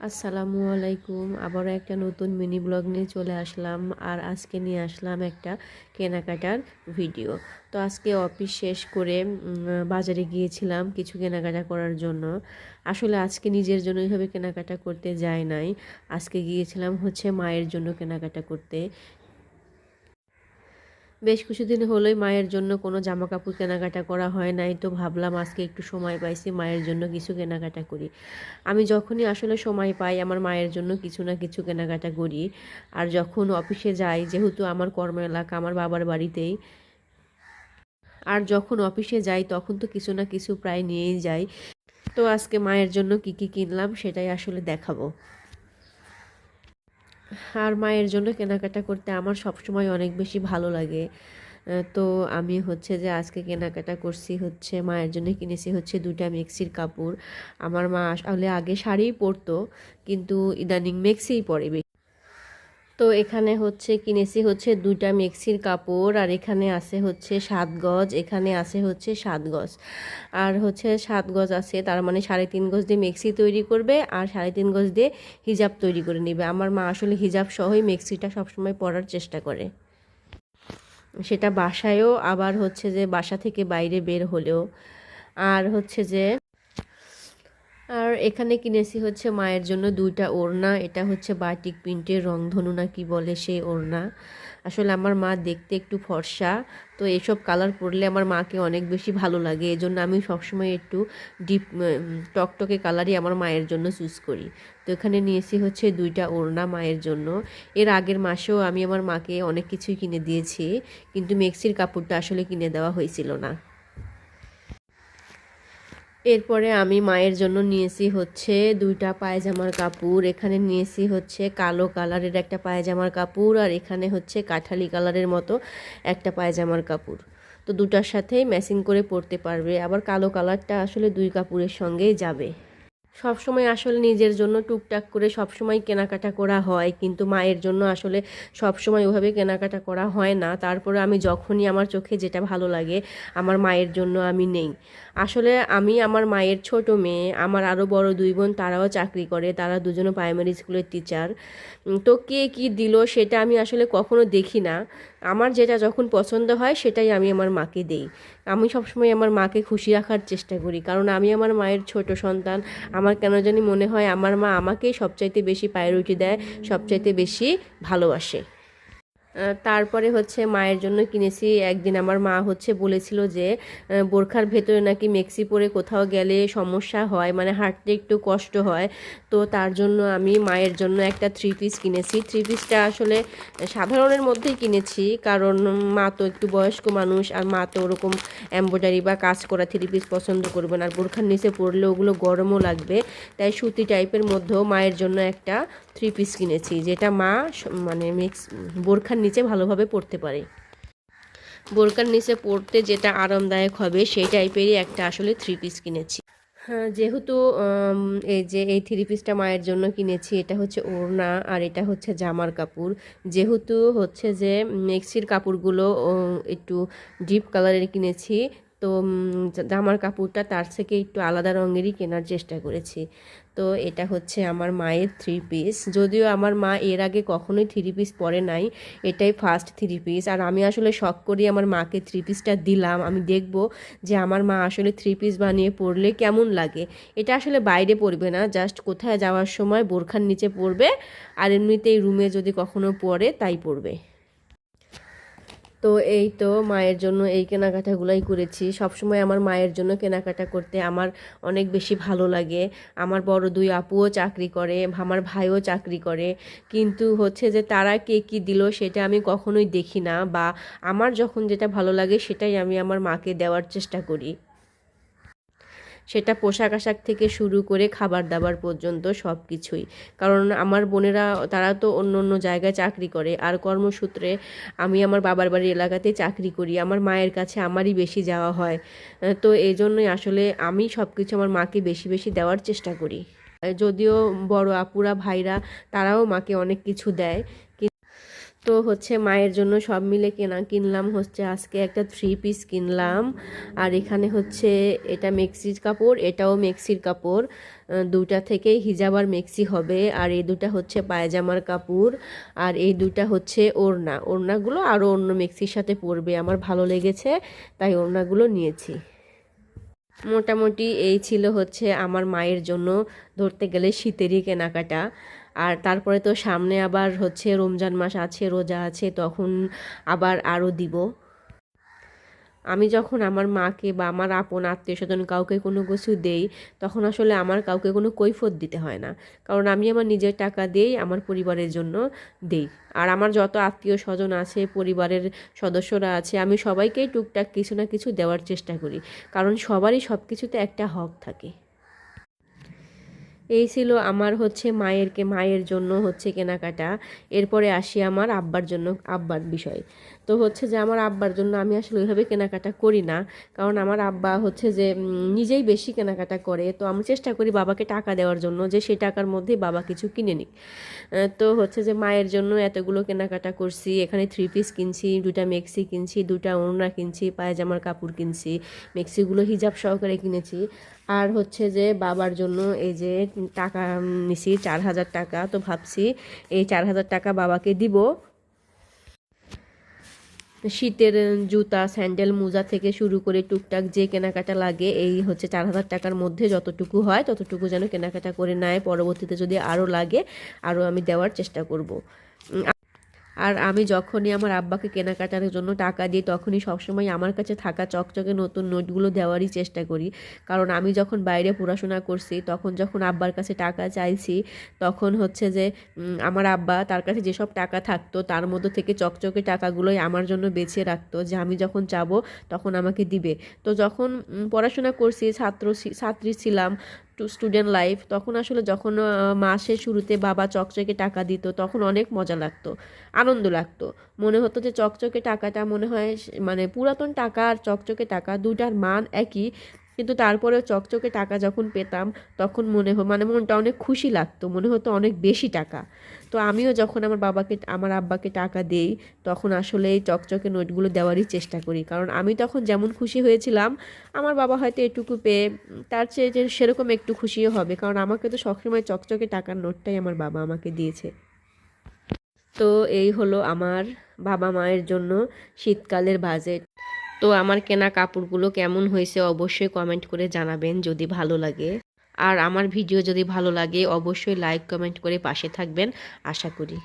আসসালামু আলাইকুম। আবারও একটা নতুন মিনি ব্লগ নিয়ে চলে আসলাম আর আজকে নিয়ে আসলাম একটা কেনাকাটার ভিডিও। তো আজকে অফিস শেষ করে বাজারে গিয়েছিলাম কিছু কেনাকাটা করার জন্য। আসলে আজকে নিজের জন্য এইভাবে কেনাকাটা করতে যায় নাই। আজকে গিয়েছিলাম হচ্ছে মায়ের জন্য কেনাকাটা করতে। বেশ কিছুদিন হলোই মায়ের জন্য কোনো জামা কাপড় কেনাকাটা করা হয় নাই, তো ভাবলাম আজকে একটু সময় পাইছি মায়ের জন্য কিছু কেনাকাটা করি। আমি যখনই আসলে সময় পাই আমার মায়ের জন্য কিছু না কিছু কেনাকাটা করি। আর যখন অফিসে যাই, যেহেতু আমার কর্ম এলাকা, আমার বাবার বাড়িতেই, আর যখন অফিসে যাই তখন তো কিছু না কিছু প্রায় নিয়েই যাই। তো আজকে মায়ের জন্য কি কি কিনলাম সেটাই আসলে দেখাবো। আর মায়ের জন্য কেনাকাটা করতে আমার সবসময় অনেক বেশি ভালো লাগে তো আমি হচ্ছে যে আজকে কেনাকাটা করছি হচ্ছে, মায়ের জন্য কিনেছি হচ্ছে দুটা মেক্সির কাপড় আমার মা আসলে আগে শাড়িই পরতো, কিন্তু ইদানিং মেক্সিই পরে বেশি। তো এখানে হচ্ছে কিনেছি হচ্ছে দুইটা মেক্সির কাপড়, আর এখানে আছে হচ্ছে সাত গজ, এখানে আছে হচ্ছে সাত গজ। আর হচ্ছে সাত গজ আছে, তার মানে সাড়ে তিন গজ দিয়ে মেক্সি তৈরি করবে, আর সাড়ে তিন গজ দিয়ে হিজাব তৈরি করে নেবে। আমার মা আসলে হিজাব সহই মেক্সিটা সবসময় পরার চেষ্টা করে। সেটা বাসায়ও, আবার হচ্ছে যে বাসা থেকে বাইরে বের হলেও। আর হচ্ছে যে আর এখানে কিনেছি হচ্ছে মায়ের জন্য দুইটা ওড়না। এটা হচ্ছে বাটিক প্রিন্টের রংধনু না কি বলে সেই ওড়না। আসলে আমার মা দেখতে একটু ফর্সা, তো এসব কালার পরলে আমার মাকে অনেক বেশি ভালো লাগে। এজন্য আমি সবসময় একটু ডিপ টকটকে কালারই আমার মায়ের জন্য চুজ করি। তো এখানে নিয়েছি হচ্ছে দুইটা ওড়না মায়ের জন্য। এর আগের মাসেও আমি আমার মাকে অনেক কিছুই কিনে দিয়েছি, কিন্তু মেক্সির কাপড়টা আসলে কিনে দেওয়া হয়েছিল না। এরপরে আমি মায়ের জন্য নিয়েছি হচ্ছে দুইটা পায়জামার কাপড়। এখানে নিয়েছি হচ্ছে কালো কালারের একটা পায়জামার কাপড় আর এখানে হচ্ছে কাঠালি কালারের মতো একটা পায়জামার কাপড়। তো দুটার সাথেই ম্যাচিং করে পরতে পারবে। আবার কালো কালারটা আসলে দুই কাপড়ের সঙ্গেই যাবে। সব সময় আসলে নিজের জন্য টুকটাক করে সব সময় কেনাকাটা করা হয়। কিন্তু মায়ের জন্য আসলে সব সময় ওভাবে কেনাকাটা করা হয় না। তারপরে আমি যখনই আমার চোখে যেটা ভালো লাগে, আমার মায়ের জন্য আমি নেই। আসলে আমি আমার মায়ের ছোট মেয়ে, আমার আরও বড় দুই বোন, তারাও চাকরি করে, তারা দুজনে প্রাইমারি স্কুলের টিচার তো কে কি দিল সেটা আমি আসলে কখনো দেখি না। আমার যেটা যখন পছন্দ হয়, সেটাই আমি আমার মাকে দেই। আমি সবসময় আমার মাকে খুশি রাখার চেষ্টা করি, কারণ আমি আমার মায়ের ছোট সন্তান। আমার কেন জানি মনে হয়, আমার মা আমাকেই সবচাইতে বেশি প্রায়োরিটি দেয়, সবচাইতে বেশি ভালোবাসে। তারপরে হচ্ছে মায়ের জন্য কিনেছি। একদিন আমার মা হচ্ছে বলেছিল যে বোরখার ভেতরে নাকি মেক্সি পরে কোথাও গেলে সমস্যা হয় মানে হাঁটতে একটু কষ্ট হয়। তো তার জন্য আমি মায়ের জন্য একটা থ্রি পিস কিনেছি। থ্রি পিসটা আসলে সাধারণের মধ্যেই কিনেছি, কারণ মা তো একটু বয়স্ক মানুষ, আর মা তো ওরকম এম্ব্রয়ডারি বা কাজ করা থ্রি পিস পছন্দ করবে না। আর বোরখার নিচে পরলে ওগুলো গরমও লাগবে। তাই সুতি টাইপের মধ্যেও মায়ের জন্য একটা থ্রি পিস কিনেছি, যেটা মা মানে মিক্স বোরখার নিচে ভালোভাবে পরতে পারে। বোরখার নিচে পরতে যেটা আরামদায়ক হবে, সেই টাইপেরই একটা আসলে থ্রি পিস কিনেছি। হ্যাঁ যেহেতু এই যে এই থ্রি পিসটা মায়ের জন্য কিনেছি, এটা হচ্ছে ওড়না আর এটা হচ্ছে জামার কাপড়। যেহেতু হচ্ছে যে মেক্সির কাপড়গুলো একটু ডিপ কালারের কিনেছি তো জামার কাপড়টা তার থেকে একটু আলাদা রঙেরই কেনার চেষ্টা করেছি। তো এটা হচ্ছে আমার মায়ের থ্রি পিস যদিও আমার মা এর আগে কখনোই থ্রি পিস পরে নাই, এটাই ফার্স্ট থ্রি পিস আর আমি আসলে শখ করি আমার মাকে থ্রি পিসটা দিলাম। আমি দেখব যে আমার মা আসলে থ্রি পিস বানিয়ে পরলে কেমন লাগে। এটা আসলে বাইরে পরবে না জাস্ট কোথায় যাওয়ার সময় বোরখার নিচে পরবে, আর এমনিতেই রুমে যদি কখনো পরে তাই পরবে। তো এই তো মায়ের জন্য এই কেনাকাটাগুলাই করেছি। সবসময় আমার মায়ের জন্য কেনাকাটা করতে আমার অনেক বেশি ভালো লাগে। আমার বড় দুই আপুও চাকরি করে, আমার ভাইও চাকরি করে। কিন্তু হচ্ছে যে তারা কে কী দিল সেটা আমি কখনোই দেখি না বা আমার যখন যেটা ভালো লাগে সেটাই আমি আমার মাকে দেওয়ার চেষ্টা করি। সেটা পোশাক আশাক থেকে শুরু করে খাবার দাবার পর্যন্ত সব কিছুই কারণ আমার বোনেরা, তারা তো অন্য অন্য জায়গায় চাকরি করে। আর কর্মসূত্রে আমি আমার বাবার বাড়ির এলাকাতে চাকরি করি। আমার মায়ের কাছে আমারই বেশি যাওয়া হয়। তো এই জন্যই আসলে আমি সব কিছু আমার মাকে বেশি বেশি দেওয়ার চেষ্টা করি। যদিও বড় আপুরা, ভাইরা, তারাও মাকে অনেক কিছু দেয়। তো হচ্ছে মায়ের জন্য সব মিলে কেনা, কিনলাম হচ্ছে আজকে একটা থ্রি পিস কিনলাম। আর এখানে হচ্ছে এটা মেক্সির কাপড়, এটাও মেক্সির কাপড়। দুটা থেকেই হিজাব আর মেক্সি হবে। আর এই দুটা হচ্ছে পায়জামার কাপড়। আর এই দুটা হচ্ছে ওড়না। ওড়নাগুলো আরও অন্য মেক্সির সাথে পরবে। আমার ভালো লেগেছে, তাই ওড়নাগুলো নিয়েছি। মোটামুটি এই ছিল হচ্ছে আমার মায়ের জন্য ধরতে গেলে শীতেরই কেনাকাটা। আর তারপরে তো সামনে আবার হচ্ছে রমজান মাস আছে, রোজা আছে, তখন আবার আরও দিব। আমি যখন আমার মাকে বা আমার আপন, আত্মীয় স্বজন কাউকে কোনো কিছু দেই, তখন আসলে আমার কাউকে কোনো কৈফত দিতে হয় না। কারণ আমি আমার নিজের টাকা দিয়েই আমার পরিবারের জন্য দেই। আর আমার যত আত্মীয় স্বজন আছে, পরিবারের সদস্যরা আছে, আমি সবাইকেই টুকটাক কিছু না কিছু দেওয়ার চেষ্টা করি। কারণ সবারই সব কিছুতে একটা হক থাকে। এই ছিল আমার হচ্ছে মায়েরকে, মায়ের জন্য হচ্ছে কেনাকাটা। এরপরে আসি আমার আব্বার জন্য, আব্বার বিষয়। তো হচ্ছে যে আমার আব্বার জন্য আমি আসলে ওইভাবে কেনাকাটা করি না। কারণ আমার আব্বা হচ্ছে যে নিজেই বেশি কেনাকাটা করে। তো আমি চেষ্টা করি বাবাকে টাকা দেওয়ার জন্য যে সেই টাকার মধ্যেই বাবা কিছু কিনে নিক। তো হচ্ছে যে মায়ের জন্য এতগুলো কেনাকাটা করছি। এখানে থ্রি পিস কিনছি, দুটা মেক্সি কিনছি, দুটা ওড়না কিনছি, পায়জামার কাপড় কিনছি মেক্সিগুলো হিজাব সহকারে কিনেছি। আর হচ্ছে যে বাবার জন্য এই যে টাকা নিছি চার হাজার টাকা। তো ভাবছি এই চার হাজার টাকা বাবাকে দিব। শীতের জুতা, স্যান্ডেল, মোজা থেকে শুরু করে টুকটাক যে কেনাকাটা লাগে, এই হচ্ছে চার হাজার টাকার মধ্যে যতটুকু হয়, ততটুকু যেন কেনাকাটা করে নেয়। পরবর্তীতে যদি আরও লাগে আরও আমি দেওয়ার চেষ্টা করব। আর আমি যখনই আমার আব্বাকে কেনাকাটার জন্য টাকা দিই, তখনই সবসময় আমার কাছে থাকা চকচকে নতুন নোটগুলো দেওয়ারই চেষ্টা করি। কারণ আমি যখন বাইরে পড়াশোনা করছি, তখন যখন আব্বার কাছে টাকা চাইছি, তখন হচ্ছে যে আমার আব্বা তার কাছে যেসব টাকা থাকতো, তার মধ্যে থেকে চকচকে টাকাগুলোই আমার জন্য বেছে রাখতো যে, আমি যখন যাব তখন আমাকে দিবে। তো যখন পড়াশোনা করছি, ছাত্র ছাত্রী ছিলাম স্টুডেন্ট লাইফ তখন আসলে যখন মাসে শুরুতে বাবা চকচকে টাকা দিত, তখন অনেক মজা লাগতো, আনন্দ লাগতো। মনে হতো যে চকচকে টাকাটা মনে হয় মানে পুরাতন টাকা আর চকচকে টাকা দুটার মান একই কিন্তু তারপরেও চকচকে টাকা যখন পেতাম, তখন মনে হয় মানে মনটা অনেক খুশি লাগতো, মনে হতো অনেক বেশি টাকা। তো আমিও যখন আমার বাবাকে, আমার আব্বাকে টাকা দেই, তখন আসলে এই চকচকে নোটগুলো দেওয়ারই চেষ্টা করি। কারণ আমি তখন যেমন খুশি হয়েছিলাম, আমার বাবা হয়তো এটুকু পেয়ে, তার চেয়ে যে সেরকম একটু খুশিও হবে। কারণ আমাকে তো সবসময় চকচকে টাকার নোটটাই আমার বাবা আমাকে দিয়েছে। তো এই হলো আমার বাবা মায়ের জন্য শীতকালের বাজেট। তো আমার কেনা কাপড়গুলো কেমন হয়েছে অবশ্যই কমেন্ট করে জানাবেন যদি ভালো লাগে। আর আমার ভিডিও যদি ভালো লাগে, অবশ্যই লাইক কমেন্ট করে পাশে থাকবেন। আশা করি।